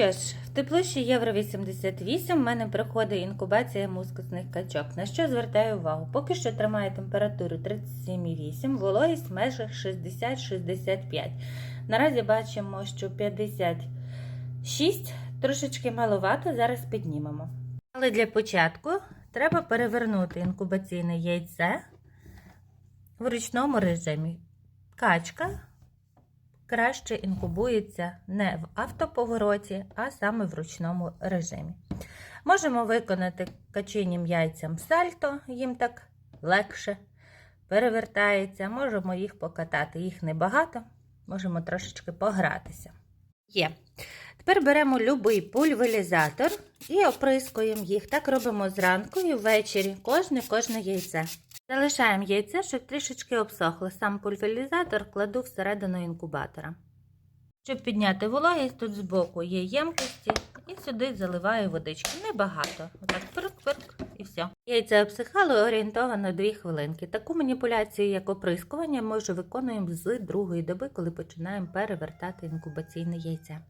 Що ж, в теплуші Євро 88 в мене проходить інкубація мускусних качок. На що звертаю увагу? Поки що тримає температуру 37,8, вологість в межах 60-65. Наразі бачимо, що 56 трошечки маловато, зараз піднімемо. Але для початку треба перевернути інкубаційне яйце в ручному режимі. Качка краще інкубується не в автоповороті, а саме в ручному режимі. Можемо виконати качинім яйцям сальто, їм так легше перевертається. Можемо їх покатати, їх небагато, можемо трошечки погратися. Є. Тепер беремо будь-який пульверізатор і оприскуємо їх. Так робимо зранку і ввечері кожне кожне яйце. Залишаємо яйце, щоб трішечки обсохло. Сам пульверізатор кладу всередину інкубатора. Щоб підняти вологість, тут збоку є ємкості і сюди заливаю водички. Небагато. Отак пирк-пирк і все. Яйце обсихало орієнтовано 2 хвилинки. Таку маніпуляцію, як оприскування, ми вже виконуємо з другої доби, коли починаємо перевертати інкубаційне яйце.